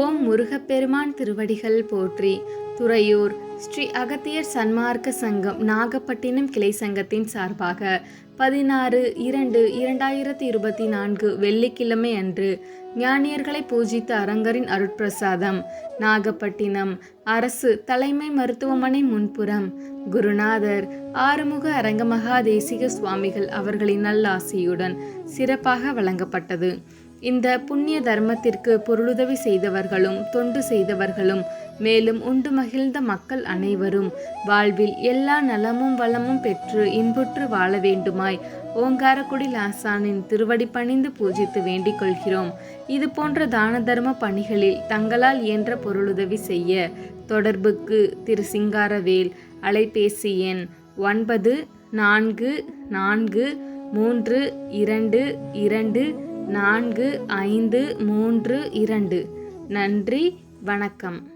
ஓம் முருகப்பெருமான் திருவடிகள் போற்றி. துறையூர் ஸ்ரீ அகத்தியர் சன்மார்க்க சங்கம் நாகப்பட்டினம் கிளை சங்கத்தின் சார்பாக பதினாறு இரண்டு இரண்டாயிரத்தி இருபத்தி நான்கு வெள்ளிக்கிழமை அன்று ஞானியர்களை பூஜித்த அரங்கரின் அருட்பிரசாதம் நாகப்பட்டினம் அரசு தலைமை மருத்துவமனை முன்புறம் குருநாதர் ஆறுமுக அரங்கமகா தேசிக சுவாமிகள் அவர்களின் நல்லாசியுடன் சிறப்பாக வழங்கப்பட்டது. இந்த புண்ணிய தர்மத்திற்கு பொருளுதவி செய்தவர்களும் தொண்டு செய்தவர்களும் மேலும் உண்டு மகிழ்ந்த மக்கள் அனைவரும் வாழ்வில் எல்லா நலமும் வளமும் பெற்று இன்புற்று வாழ வேண்டுமாய் ஓங்காரக்குடி லாசானின் திருவடி பணிந்து பூஜித்து வேண்டிக் கொள்கிறோம். இது போன்ற தான தர்ம பணிகளில் தங்களால் இயன்ற பொருளுதவி செய்ய தொடர்புக்கு திரு சிங்காரவேல் அலைபேசி எண் ஒன்பது நான்கு நான்கு மூன்று இரண்டு இரண்டு நான்கு ஐந்து மூன்று இரண்டு. நன்றி வணக்கம்.